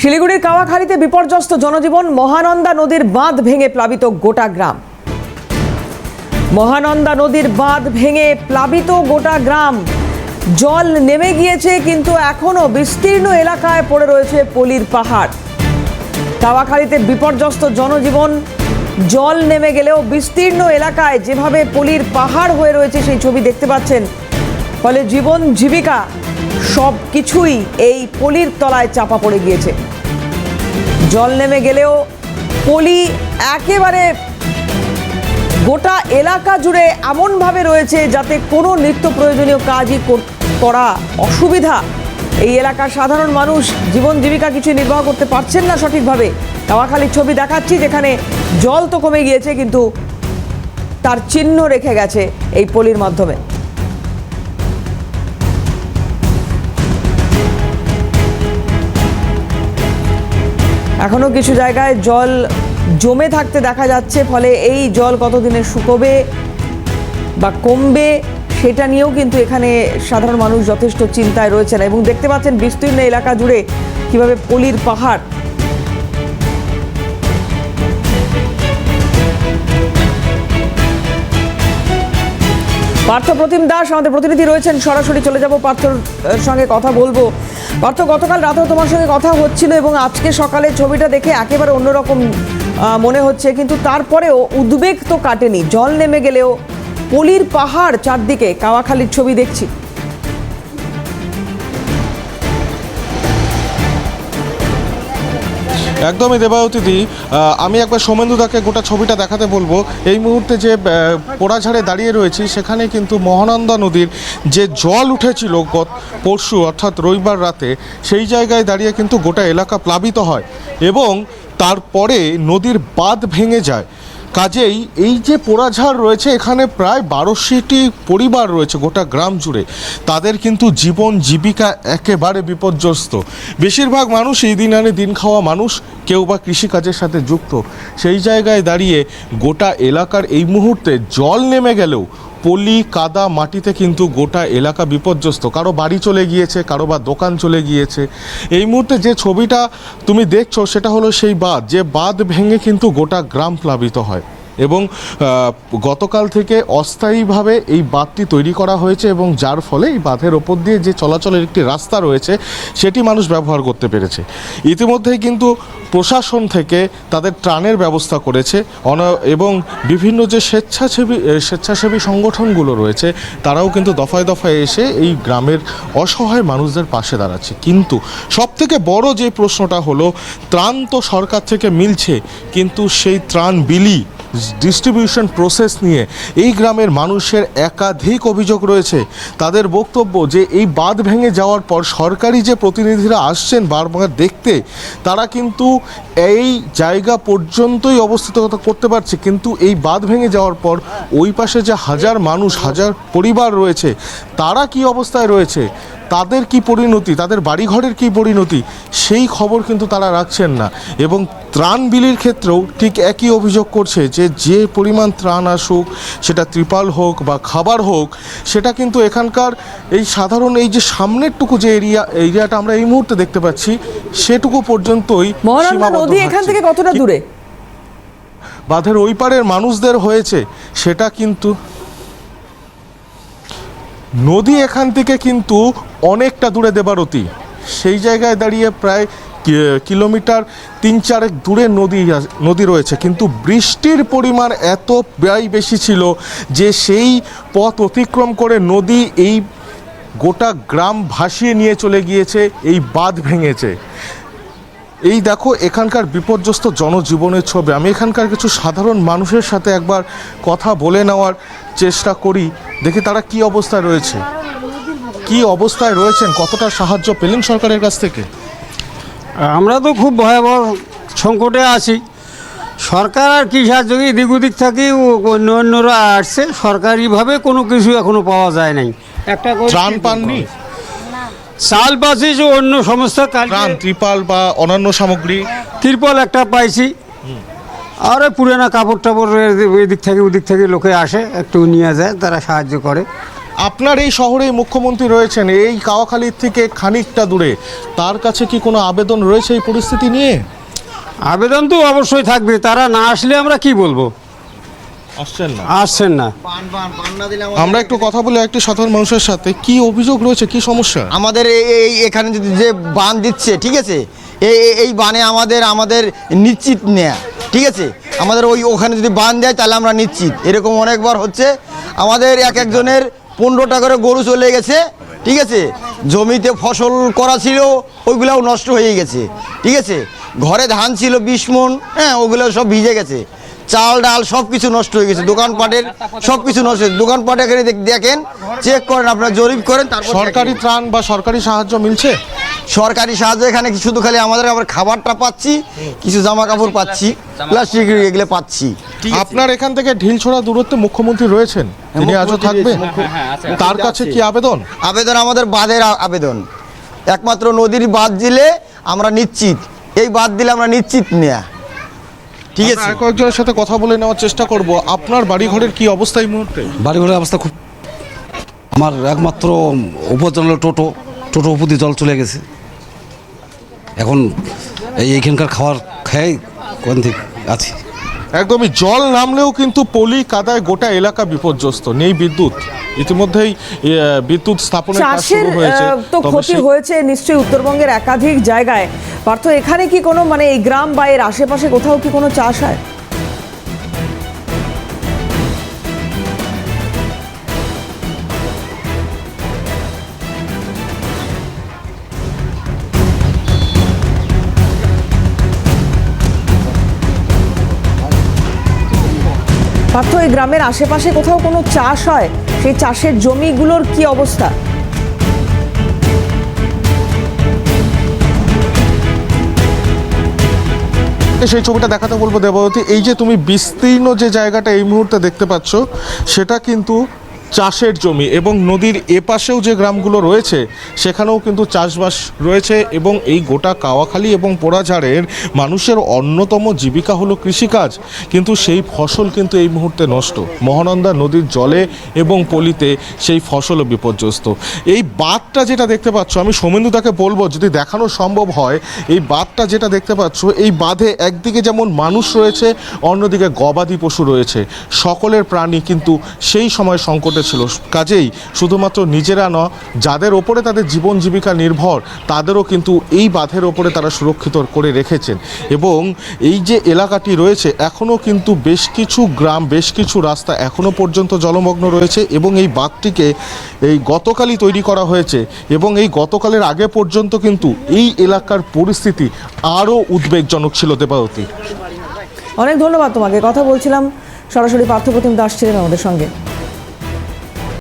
শিলিগুড়ির কাওয়াখালীতে বিপর্যস্ত জনজীবন মহানন্দা নদীর বাঁধ ভেঙে প্লাবিত গোটা গ্রাম। মহানন্দা নদীর বাঁধ ভেঙে প্লাবিত গোটা গ্রাম। জল নেমে গিয়েছে, কিন্তু এখনও বিস্তীর্ণ এলাকায় পড়ে রয়েছে পলির পাহাড়। কাওয়াখালীতে বিপর্যস্ত জনজীবন, জল নেমে গেলেও বিস্তীর্ণ এলাকায় যেভাবে পলির পাহাড় হয়ে রয়েছে সেই ছবি দেখতে পাচ্ছেন। ফলে জীবন জীবিকা সব কিছুই এই পলির তলায় চাপা পড়ে গিয়েছে। জল নেমে গেলেও পলি একেবারে গোটা এলাকা জুড়ে এমনভাবে রয়েছে যাতে কোনো নিত্য প্রয়োজনীয় কাজই কর- অসুবিধা। এই এলাকার সাধারণ মানুষ জীবন জীবিকা কিছু নির্বাহ করতে পারছেন না সঠিকভাবে। কাওয়াখালীর ছবি দেখাচ্ছি যেখানে জল তো কমে গিয়েছে, কিন্তু তার চিহ্ন রেখে গেছে এই পলির মাধ্যমে। এখনও কিছু জায়গায় জল জমে থাকতে দেখা যাচ্ছে, ফলে এই জল কতদিনে শুকোবে বা কমবে সেটা নিয়েও কিন্তু এখানে সাধারণ মানুষ যথেষ্ট চিন্তায় রয়েছেন এবং দেখতে পাচ্ছেন বিস্তীর্ণ এলাকা জুড়ে কীভাবে পলির পাহাড়। পার্থ প্রতিম দাস আমাদের প্রতিনিধি রয়েছেন, সরাসরি চলে যাব পার্থর সঙ্গে কথা বলব। পার্থ, গতকাল রাতেও তোমার সঙ্গে কথা হচ্ছিল এবং আজকে সকালে ছবিটা দেখে একেবারে অন্যরকম মনে হচ্ছে। কিন্তু তারপরেও উদ্বেগ তো কাটেনি। জল নেমে গেলেও পলির পাহাড় চারদিকে, কাওয়াখালির ছবি দেখছি। একদমই দেবায়তিদি অতিথি। আমি একবার সোমেন্দুদাকে গোটা ছবিটা দেখাতে বলব। এই মুহূর্তে যে পোড়াঝাড়ে দাঁড়িয়ে রয়েছি, সেখানে কিন্তু মহানন্দা নদীর যে জল উঠেছিল গত পরশু, অর্থাৎ রবিবার রাতে, সেই জায়গায় দাঁড়িয়ে কিন্তু গোটা এলাকা প্লাবিত হয় এবং তারপরে নদীর বাঁধ ভেঙে যায়। কাজেই এই যে পোড়াঝাড় রয়েছে, এখানে প্রায় বারোশোটি পরিবার রয়েছে গোটা গ্রাম জুড়ে। তাদের কিন্তু জীবন জীবিকা একেবারে বিপর্যস্ত। বেশিরভাগ মানুষ এই দিন আনে দিন খাওয়া মানুষ, কেউ বা কৃষিকাজের সাথে যুক্ত। সেই জায়গায় দাঁড়িয়ে গোটা এলাকার এই মুহূর্তে জল নেমে গেলেও পলি, কাদা মাটিতে কিন্তু গোটা এলাকা বিপর্যস্ত। কারও বাড়ি চলে গিয়েছে, কারও বা দোকান চলে গিয়েছে। এই মুহূর্তে যে ছবিটা তুমি দেখছ, সেটা হলো সেই বাঁধ। যে বাঁধ ভেঙে কিন্তু গোটা গ্রাম প্লাবিত হয়। এবং গতকাল থেকে অস্থায়ীভাবে এই বাঁধটি তৈরি করা হয়েছে এবং যার ফলে এই বাঁধের ওপর দিয়ে যে চলাচলের একটি রাস্তা রয়েছে, সেটি মানুষ ব্যবহার করতে পেরেছে। ইতিমধ্যেই কিন্তু প্রশাসন থেকে তাদের ত্রাণের ব্যবস্থা করেছে। অন, এবং বিভিন্ন যে স্বেচ্ছাসেবী স্বেচ্ছাসেবী সংগঠনগুলো রয়েছে, তারাও কিন্তু দফায় দফায় এসে এই গ্রামের অসহায় মানুষদের পাশে দাঁড়াচ্ছে। কিন্তু সবথেকে বড় যে প্রশ্নটা হলো, ত্রাণ তো সরকার থেকে মিলছে, কিন্তু সেই ত্রাণ বিলি ডিস্ট্রিবিউশন প্রসেস নিয়ে এই গ্রামের মানুষের একাধিক অভিযোগ রয়েছে। তাদের বক্তব্য যে এই বাঁধ ভেঙে যাওয়ার পর সরকারি যে প্রতিনিধিরা আসছেন বারবার দেখতে, তারা কিন্তু এই জায়গা পর্যন্তই অবস্থিত করতে পারছে। কিন্তু এই বাঁধ ভেঙে যাওয়ার পর ওই পাশে যে হাজার মানুষ, হাজার পরিবার রয়েছে, তারা কি অবস্থায় রয়েছে? তাদের কি পরিণতি তাদের বাড়িঘরের কি পরিণতি সেই খবর কিন্তু তারা রাখছেন না। এবং ত্রাণ বিলির ক্ষেত্রেও ঠিক একই অভিযোগ করছে যে যে পরিমাণ ত্রাণ আসুক সেটা ত্রিপাল হোক বা খাবার হোক সেটা কিন্তু এখানকার এই সাধারণ এই যে সামনেরটুকু যে এরিয়া এরিয়াটা আমরা এই মুহূর্তে দেখতে পাচ্ছি সেটুকু পর্যন্তই নদী এখান থেকে কতটা দূরে? বাঁধের ওই পারের মানুষদের হয়েছে সেটা কিন্তু নদী এখান থেকে কিন্তু অনেকটা দূরে দেবারতী। সেই জায়গায় দাঁড়িয়ে প্রায় কিলোমিটার তিন চারেক দূরে নদী নদী রয়েছে। কিন্তু বৃষ্টির পরিমাণ এত ব্যয় বেশি ছিল যে সেই পথ অতিক্রম করে নদী এই গোটা গ্রাম ভাসিয়ে নিয়ে চলে গিয়েছে, এই বাঁধ ভেঙেছে। এই দেখো, এখানকার বিপর্যস্ত জনজীবনের ছবি। আমি এখানকার কিছু সাধারণ মানুষের সাথে একবার কথা বলে নেওয়ার চেষ্টা করি, দেখি তারা কি অবস্থায় রয়েছে। কি অবস্থায় রয়েছেন? কতটা সাহায্য পেলেন সরকারের কাছ থেকে? আমরা তো খুব ভয়াবহ সংকটে আছি। সরকার আর কী সাহায্য এদিক ওদিক থাকি অন্য অন্যরা আসছে সরকারিভাবে কোনো কিছু এখনও পাওয়া যায় নাই। একটা ত্রাণ পাননি? চাল পাচ্ছি যে অন্য সমস্ত ত্রাণ ত্রিপাল বা অন্যান্য সামগ্রী? তিরপল একটা পাইছি। আর পুরানা কাপড় টাপড় এদিক থেকে ওদিক থেকে লোকে আসে একটু নিয়ে যায় তারা সাহায্য করে। আপনার এই শহরেই মুখ্যমন্ত্রী রয়েছেন এই কাওয়াখালীর থেকে খানিকটা দূরে। তার কাছে কি কোনো আবেদন রয়েছে এই পরিস্থিতি নিয়ে? আবেদন তো অবশ্যই থাকবে তারা না আসলে আমরা কি বলব? আসছেন না। আসছেন না। আমরা একটু কথা বলে একটি সাধারণ মানুষের সাথে কি অভিযোগ রয়েছে কি সমস্যা? আমাদের এই এই এখানে যদি যে বান দিচ্ছে ঠিক আছে? এই এই- এই বানে আমাদের আমাদের নিশ্চিত নেয়া ঠিক আছে? আমাদের ওই ওখানে যদি বান দেয় তাহলে আমরা নিশ্চিত। এরকম অনেকবার হচ্ছে আমাদের এক একজনের পনেরোটা করে গরু চলে গেছে ঠিক আছে? জমিতে ফসল করা ছিল ওইগুলাও নষ্ট হয়ে গেছে ঠিক আছে? ঘরে ধান ছিল বিশ মন হ্যাঁ ওগুলো সব ভিজে গেছে। চাল ডাল সব কিছু নষ্ট হয়ে গেছে দোকানপাটের সব কিছু নষ্ট হয়েছে দোকানপাট এখানে দেখ- দেখেন চেক করেন আপনারা জরিপ করেন তারপর সরকারি ত্রাণ বা সরকারি সাহায্য মিলছে? সরকারি সাহায্য এখানে কি শুধু খালি আমাদের আবার খাবারটা পাচ্ছি কিছু জামা কাপড় পাচ্ছি প্লাস্টিক এগুলো পাচ্ছি। আপনার এখান থেকে ঢিলছোড়া দূরত্বে মুখ্যমন্ত্রী রয়েছেন? তিনি আজও থাকবে? তার কাছে কি আবেদন? আবেদন আমাদের বাঁধের আবেদন। একমাত্র নদীর বাঁধ দিলে আমরা নিশ্চিত। এই বাঁধ দিলে আমরা নিশ্চিত নেয়া। ঠিক আছে। আমরা কয়েকজনের সাথে কথা বলে নেওয়ার চেষ্টা করব। আপনার বাড়ি ঘরের কি অবস্থা এই মুহূর্তে? বাড়িঘরের অবস্থা খুব আমার একমাত্র উপার্জন হলো টোটো। টোটো উপর দিয়ে জল চলে গেছে। এখন এই এইখানকার খাবার খেয়ে কোন থেকে আছি? একদমই জল নামলেও কিন্তু পলি কাদায় গোটা এলাকা বিপর্যস্ত নেই বিদ্যুৎ। ইতিমধ্যেই বিদ্যুৎ স্থাপনের কাজ শুরু হয়েছে তো ক্ষতি হয়েছে নিশ্চয়ই উত্তরবঙ্গের একাধিক জায়গায়। পার্থ এখানে কি কোনো মানে এই গ্রাম বা এর আশেপাশে কোথাও কি কোনো চাষ হয়? পার্থ, এই গ্রামের আশেপাশে কোথাও কোনো চাষ হয়? সেই চাষের জমিগুলোর কি অবস্থা? সেই ছবিটা দেখাতে বলব দেবাবতী এই যে তুমি বিস্তীর্ণ যে জায়গাটা এই মুহূর্তে দেখতে পাচ্ছ, সেটা কিন্তু চাষের জমি এবং নদীর এপাশেও যে গ্রামগুলো রয়েছে, সেখানেও কিন্তু চাষবাস রয়েছে এবং এই গোটা কাওয়াখালী এবং পোড়াঝাড়ের মানুষের অন্যতম জীবিকা হলো কৃষিকাজ। কিন্তু সেই ফসল কিন্তু এই মুহূর্তে নষ্ট। মহানন্দা নদীর জলে এবং পলিতে সেই ফসলও বিপর্যস্ত। এই বাঁধটা যেটা দেখতে পাচ্ছ, আমি সোমেন্দু তাকে বলব, যদি দেখানো সম্ভব হয়, এই বাঁধটা যেটা দেখতে পাচ্ছ, এই বাঁধে একদিকে যেমন মানুষ রয়েছে, অন্যদিকে গবাদি পশু রয়েছে। সকলের প্রাণী কিন্তু সেই সময় সংকটে ছিল। কাজেই শুধুমাত্র নিজেরা ন যাদের ওপরে তাদের জীবন জীবিকা নির্ভর, তাদেরও কিন্তু এই বাঁধের ওপরে তারা সুরক্ষিত করে রেখেছেন। এবং এই যে এলাকাটি রয়েছে, এখনও কিন্তু বেশ কিছু গ্রাম, বেশ কিছু রাস্তা এখনও পর্যন্ত জলমগ্ন রয়েছে এবং এই বাঁধটিকে এই গতকালই তৈরি করা হয়েছে এবং এই গতকালের আগে পর্যন্ত কিন্তু এই এলাকার পরিস্থিতি আরও উদ্বেগজনক ছিল দেবাবতী অনেক ধন্যবাদ তোমাকে। কথা বলছিলাম সরাসরি পার্থপ্রতিম দাস ছিলেন আমাদের সঙ্গে।